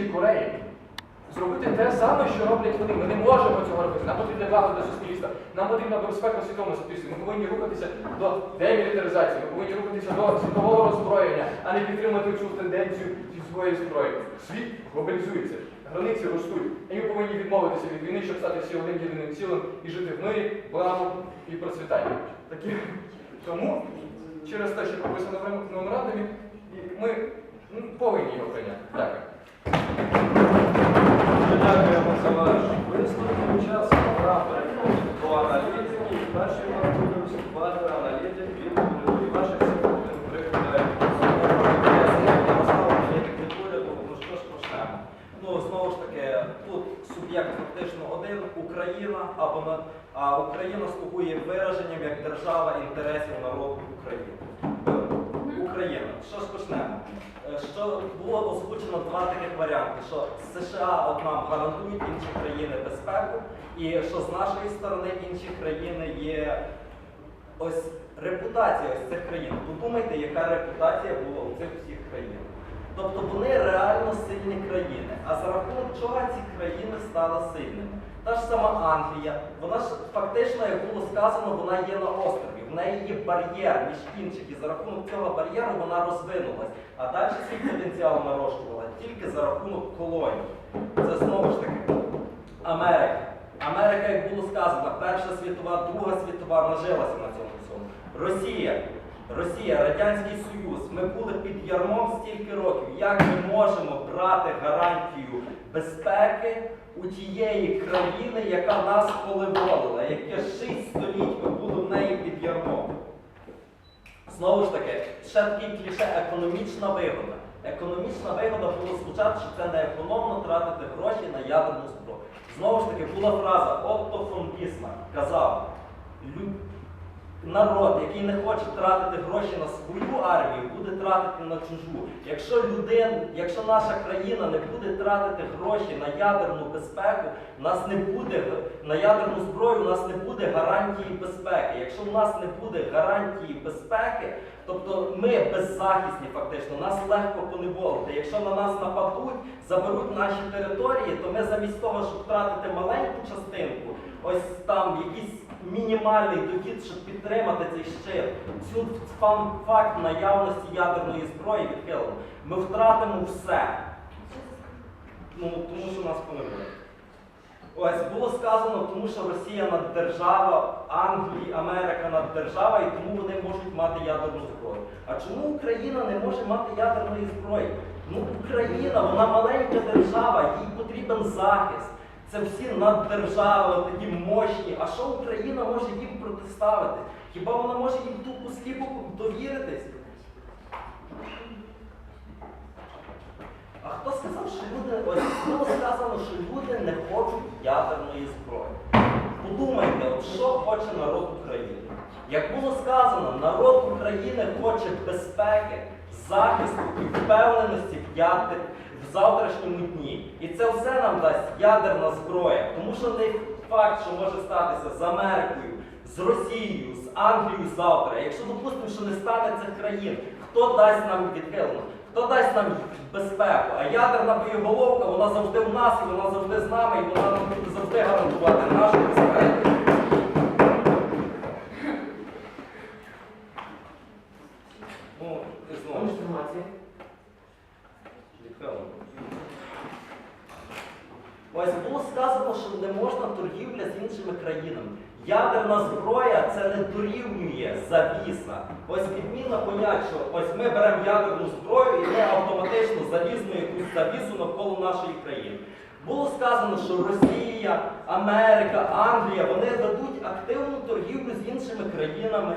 Північної Кореї, зробити те саме, що роблять вони. Ми не можемо цього робити. Нам потрібне благо суспільства. Нам потрібна безпека світовому суспільстві. Ми повинні рухатися до демілітаризації, ми повинні рухатися до світового роззброєння, а не підтримувати цю тенденцію зі своєї зброї. Світ глобалізується, границі ростуть. І ми повинні відмовитися від війни, щоб стати всі одним єдиним цілим і жити в мирі, благо і процвітанні. Такі тому через те, що прописано в меморандумі, ми ну, повинні його прийняти. Дякую. Що було озвучено два таких варіанти: що США от нам гарантують інші країни безпеку, і що з нашої сторони інші країни є ось репутація ось цих країн. Подумайте, яка репутація була у цих всіх країн. Тобто вони реально сильні країни. А за рахунок чого ці країни стали сильними? Та ж сама Англія, вона ж фактично, як було сказано, вона є на острові. В неї є бар'єр між інших, і за рахунок цього бар'єру вона розвинулась. А далі свій потенціал нарощувала тільки за рахунок колоній. Це знову ж таки Америка. Америка, як було сказано, Перша світова, Друга світова нажилася на цьому всьому. Росія. Росія, Радянський Союз. Ми були під ярмом стільки років. Як ми можемо брати гарантію безпеки у тієї країни, яка нас поливолила, яке шість століть ми були в неї ярмом? Знову ж таки, ще такий кліше економічна вигода. Економічна вигода було звучати, що це не економно тратити гроші на ядерну зброю. Знову ж таки, була фраза Отто фон Бісмарк казав, «Лю- народ, який не хоче тратити гроші на свою армію, буде тратити на чужу. Якщо людин, якщо наша країна не буде тратити гроші на ядерну безпеку, нас не буде на ядерну зброю, у нас не буде гарантії безпеки. Якщо у нас не буде гарантії безпеки, тобто ми беззахисні фактично, нас легко поневолити. Якщо на нас нападуть, заберуть наші території, то ми замість того, щоб втратити маленьку частинку, ось там якийсь мінімальний дохід, щоб підтримати цей щит, цю факт наявності ядерної зброї відхилено. Ми втратимо все. Ну, тому що нас поневолять. Ось було сказано, тому що Росія наддержава, Англія, Америка наддержава, і тому вони можуть мати ядерну зброю. А чому Україна не може мати ядерної зброї? Ну, Україна, вона маленька держава, їй потрібен захист. Це всі наддержави, такі мощні. А що Україна може їм протиставити? Хіба вона може їм тупо сліпо довіритись? А хто сказав, що люди, ось було сказано, що люди не хочуть ядерної зброї. Подумайте, от що хоче народ України. Як було сказано, народ України хоче безпеки, захисту і впевненості в, ядер, в завтрашньому дні. І це все нам дасть ядерна зброя. Тому що не факт, що може статися з Америкою, з Росією, з Англією завтра. Якщо допустимо, що не стане цих країн, хто дасть нам відхилено? Хто дасть нам безпеку? А ядерна боєголовка, вона завжди в нас, і вона завжди з нами, і вона нам завжди гарантувати нашу безпеку. Ну, знову ж інформація. відхилено. Ось було сказано, що не можна торгівля з іншими країнами. Ядерна зброя це не дорівнює завіса. Ось відмінно понять, що ось ми беремо ядерну зброю і ми автоматично залізно якусь завісу навколо нашої країни. Було сказано, що Росія, Америка, Англія вони ведуть активну торгівлю з іншими країнами.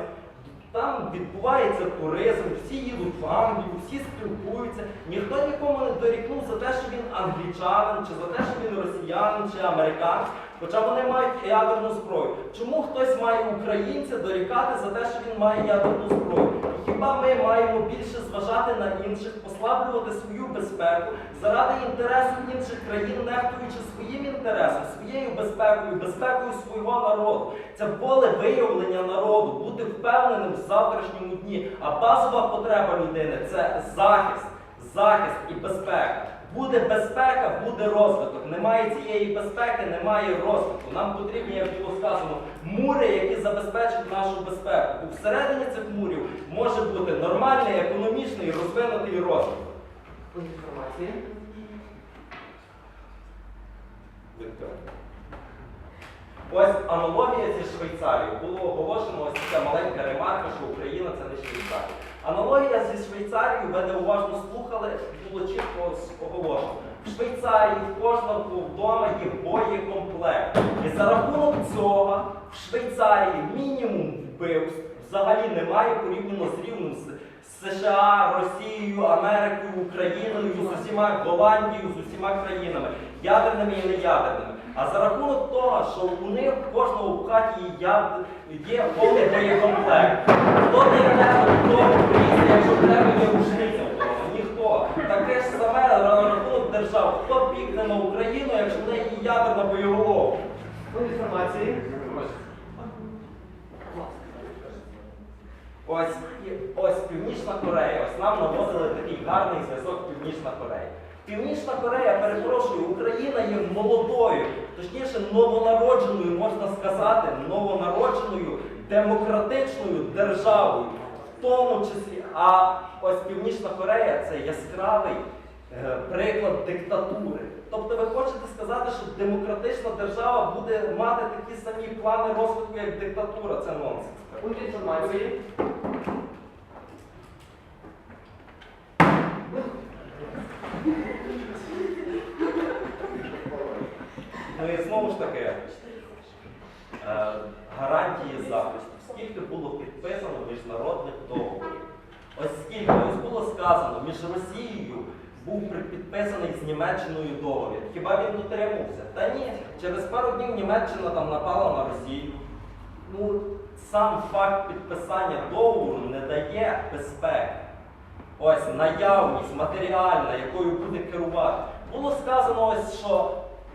Там відбувається туризм, всі їдуть в Англію, всі спілкуються. Ніхто нікому не дорікнув за те, що він англічанин, чи за те, що він росіянин чи американець, хоча вони мають ядерну зброю. Чому хтось має українця дорікати за те, що він має ядерну зброю? Хіба ми маємо більше зважати на інших, послаблювати свою безпеку заради інтересу інших країн, нехтуючи своїм інтересом, своєю безпекою, безпекою свого народу? Це волевиявлення народу, бути впевненим в завтрашньому дні. А базова потреба людини це захист, захист і безпека. Буде безпека, буде розвиток. Немає цієї безпеки, немає розвитку. Нам потрібні, як було сказано, мури, які забезпечать нашу безпеку. Бо всередині цих мурів може бути нормальний, економічний, розвинутий розвиток. Інформація. інформації. Ось аналогія зі Швейцарією. Було оголошено ось така маленька ремарка, що Україна це не Швейцарія. Аналогія зі Швейцарією, ви не уважно слухали, було чітко оголошено. В Швейцарії в кожного вдома є боєкомплект. І за рахунок цього в Швейцарії мінімум вбивств взагалі немає порівняно з рівнем з з США, Росією, Америкою, Україною, з усіма Голландією, з усіма країнами, ядерними і неядерними. А за рахунок того, що у них в кожного в хаті є, повний боєкомплект. Хто не йде до прийде, якщо в тебе є рушниця? Ніхто. Таке ж саме на рахунок держав. Хто пікне на Україну, якщо в неї є ядерна боєголовка? Пункт інформації. Ось, ось Північна Корея. Ось нам наводили такий гарний зв'язок Північна Корея. Північна Корея, перепрошую, Україна є молодою, точніше, новонародженою, можна сказати, новонародженою демократичною державою. В тому числі, а ось Північна Корея це яскравий е, приклад диктатури. Тобто ви хочете сказати, що демократична держава буде мати такі самі плани розвитку, як диктатура. Це нонсенс. Пункт інформації. Ну і знову ж таки, е, гарантії захисту. Скільки було підписано міжнародних договорів? Ось скільки ось було сказано, між Росією був підписаний з Німеччиною договір. Хіба він дотримувався? Та ні, через пару днів Німеччина там напала на Росію. Ну, сам факт підписання договору не дає безпеки. Ось наявність матеріальна, якою буде керувати. Було сказано ось, що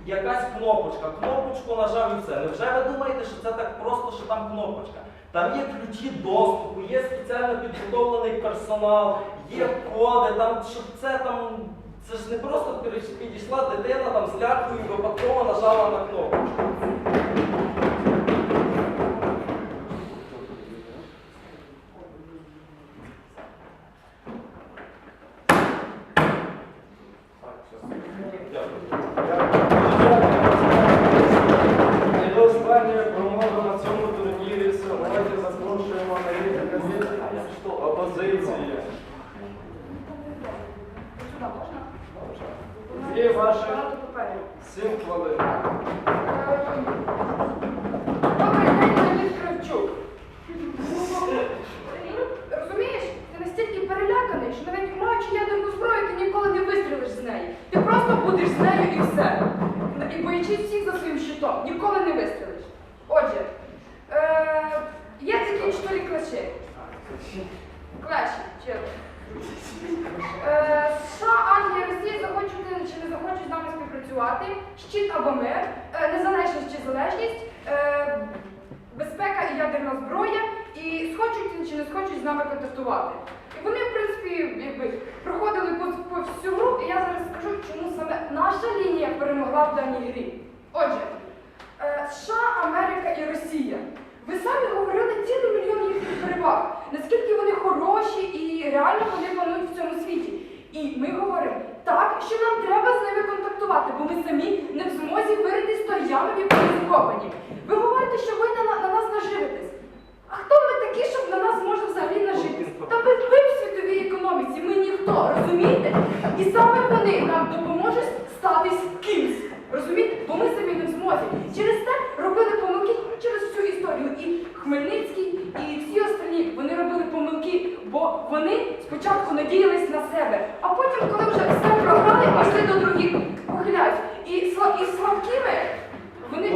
якась кнопочка. Кнопочку нажав і все. Невже ви думаєте, що це так просто, що там кнопочка? Там є ключі доступу, є спеціально підготовлений персонал, є коди, там, щоб це там. Це ж не просто підійшла дитина там з лялькою випадково нажала на кнопку. Сім хвилин. Добрий день, Леонід Кравчук. Розумієш, ти настільки переляканий, що навіть маючи ядерну зброю, ти ніколи не вистрілиш з неї. Ти просто будеш з нею і все. І боячись всіх за своїм щитом, ніколи не вистрілиш. Отже, е, є такі чотири клаші. Клаші, чого? Е, США, Англія, Росія захочуть чи не захочуть з нами співпрацювати. Щит або мир, е, незалежність чи залежність, е, безпека і ядерна зброя, і схочуть чи не схочуть з нами контактувати. І вони, в принципі, якби проходили по, по всю гру, і я зараз скажу, чому саме наша лінія перемогла в даній грі. Отже, США, Америка і Росія. Ви самі говорили цілий мільйон їхніх переваг. Наскільки вони хороші і реально вони панують в цьому світі. І ми говоримо так, що нам треба з ними контактувати, бо ми самі не в змозі вирити з тої ями, в яку ми. Ви говорите, що ви на, на нас наживитесь. А хто ми такі, щоб на нас може взагалі нажитись? Та ви, ви в світовій економіці, ми ніхто, розумієте? І саме вони нам допоможуть статись кимсь. Розумієте? Бо ми самі не в змозі. Через те робили помилки всю. І Хмельницький, і всі остальні вони робили помилки, бо вони спочатку надіялись на себе, а потім, коли вже все програли, пішли до других, похиляють. І, і слабкими вони.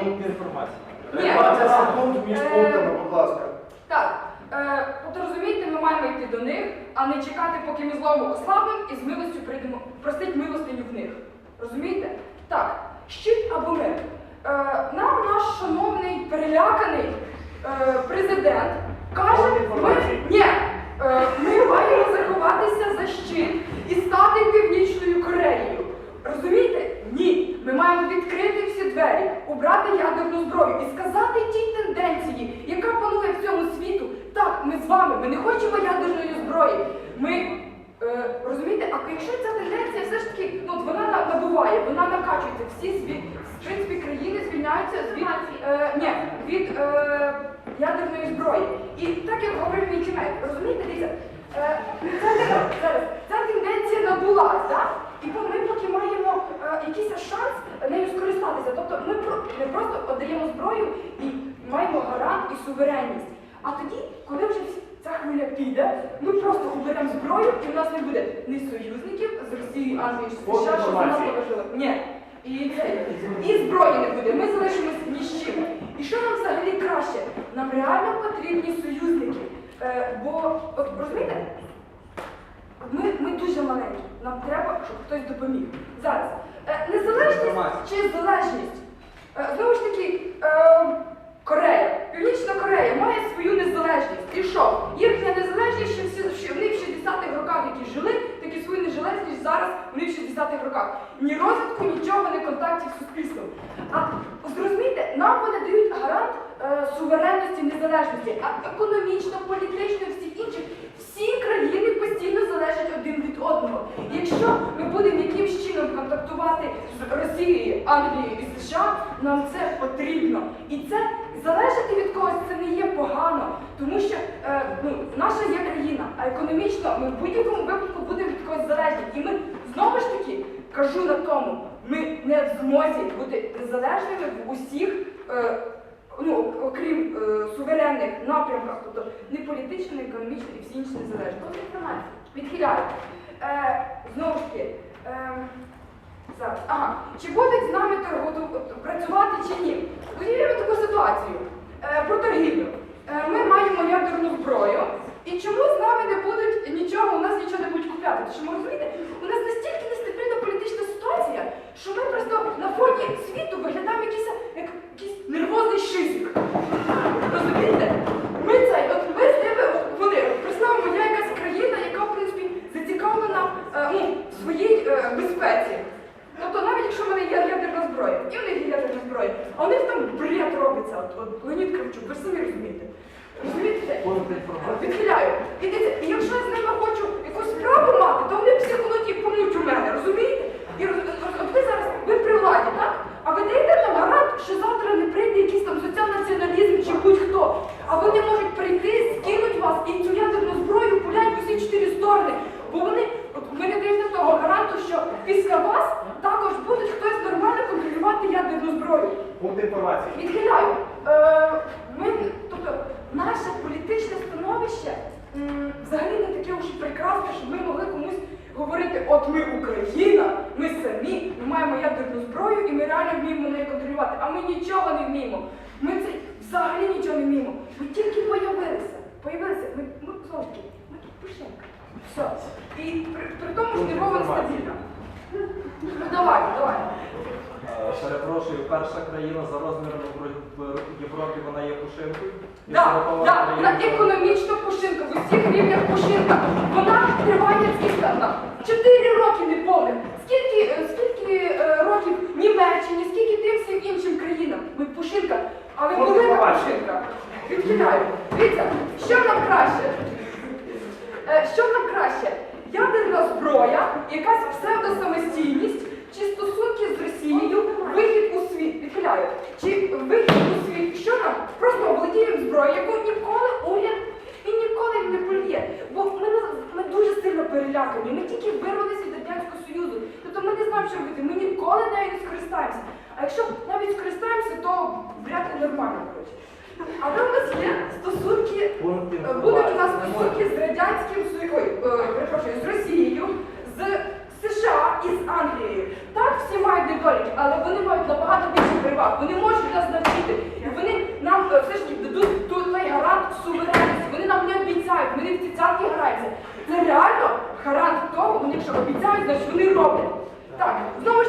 Ні. секунд між Е, пунктами, будь ласка. Так, е, от розумієте, ми маємо йти до них, а не чекати, поки ми злому ослабнемо і з милостю прийдемо, простить милостиню в них. Розумієте? Так, щит або мир. Е, нам наш шановний переляканий е, президент каже, ми, ні, е, ми маємо заховатися за щит і стати північною Кореєю. Розумієте? Ні. Ми маємо відкрити всі двері, убрати ядерну зброю і сказати тій тенденції, яка панує в цьому світу. Так, ми з вами, ми не хочемо ядерної зброї. Ми е, розумієте, а якщо ця тенденція все ж таки, ну вона на- набуває, вона накачується, всі зві- в принципі країни звільняються від, е, ні, від е, ядерної зброї. І так як говорив мій тімейт, розумієте, дивіться, е, ця, тенденція набулась, так? І ми поки маємо е, якийсь шанс нею скористатися. Тобто ми не просто отдаємо зброю і маємо гарант і суверенність. А тоді, коли вже ця хвиля піде, ми просто уберемо зброю і в нас не буде ні союзників з Росії, Англії, Повна США, що за нас інформація. Ні. І, це, і зброї не буде, ми залишимось ні з чим. І що нам взагалі краще? Нам реально потрібні союзники. Е, бо, от розумієте, ми, ми дуже маленькі. Нам треба, щоб хтось допоміг. Зараз. Е, незалежність чи залежність? Е, знову ж таки, е, Корея, Північна Корея має свою незалежність. І що? Їхня незалежність, що всі що вони в 60-х роках, які жили, так і свою незалежність зараз вони в 60-х роках. Ні розвитку, нічого, ні контактів з суспільством. А зрозумійте, нам вони дають гарант е, суверенності, незалежності, а економічно, політично, всі інші, всі країни постійно залежать один від одного. Якщо ми будемо якимсь чином контактувати з Росією, Англією і США, нам це потрібно. І це залежати від когось це не є погано, тому що е, ну, наша є країна, а економічно ми в будь-якому випадку будемо від когось залежні. І ми знову ж таки кажу на тому, ми не в змозі бути незалежними в усіх. Е, Ну, окрім е, суверенних напрямках, тобто не політично, не економічно і всі інші незалежні. Відхиляю. Е, знову ж таки, е, зараз. Ага. Чи будуть з нами працювати чи ні? Уявімо таку ситуацію е, про торгівлю. Е, ми маємо ядерну зброю, і чому з нами не будуть нічого, у нас нічого не будуть купляти? Тому що ми розумієте, у нас настільки нестабільна політична ситуація, що ми просто на фоні світу виглядаємо якийсь, як якийсь нервозний шизик. Розумієте? Ми цей, от ми з ними, вони, представимо, я якась країна, яка, в принципі, зацікавлена е, ну, в своїй е, безпеці. Тобто навіть якщо в мене є ядерна зброя, і в них є ядерна зброя, а у них там бред робиться, от, от Леонід Кравчук, ви ж самі розумієте. Розумієте? Відхиляю. І дивіться, і якщо я з ними хочу якусь справу мати, то вони психонуть і помнуть у мене, розумієте? І роз, роз- от ви зараз, ви при владі, так? А ви даєте нам гарант, що завтра не прийде якийсь там соціал-націоналізм чи будь-хто. А вони можуть прийти, скинуть вас і цю ядерну зброю пулять в усі чотири сторони. Бо вони, от ви не даєте того гаранту, що після вас також будуть хтось нормально контролювати ядерну зброю. Пункт інформації. Відхиляю. Е, ми, тобто, наше політичне становище м, взагалі не таке уж і прекрасне, щоб ми могли комусь говорити, от ми Україна, ми самі, ми маємо ядерну зброю і ми реально вміємо нею контролювати, а ми нічого не вміємо. Ми це взагалі нічого не вміємо. Ми тільки появилися. Появилися. Ми, ми таки, ми тут пушенька. Все. І при, при тому ж нервово нестабільна. Ну давайте, давайте. Е, Перепрошую, перша країна за розмірами в Європі вона є пушинкою. І Так, сорокова так, країна- вона економічна пушинка, в усіх рівнях пушинка. Вона триває скільки вона? Чотири роки неповних. Скільки, е, скільки е, років Німеччині, скільки тим всім іншим країнам? Ми пушинка, але От велика побачимо. пушинка. Відкидаю. Дивіться, що нам краще? Е, Що нам краще? Ядерна зброя, якась псевдосамостійність, чи стосунки з Росією, вихід у світ, відхиляю, чи вихід у світ, що нам? Просто володіємо зброєю, яку ніколи уряд і ніколи не польє. Бо ми, не- ми дуже сильно перелякані. Ми тільки вирвалися від Радянського Союзу. Тобто ми не знаємо, що робити. Ми ніколи нею не скористаємося. А якщо навіть скористаємося, то вряд ли нормально, коротше. Але в нас є стосунки Пункт Е, Будуть у нас інформації. стосунки з радянським Союзом, ой, е, перепрошую, з Росією, з США і з Англією. Так, всі мають недоліки, але вони мають набагато більше переваг. Вони можуть нас навчити. І вони нам е, все ж таки дадуть той, той гарант суверенності. Вони нам не обіцяють, вони в ці цятки граються. Це реально гарант того, вони якщо обіцяють, значить вони роблять. Так, знову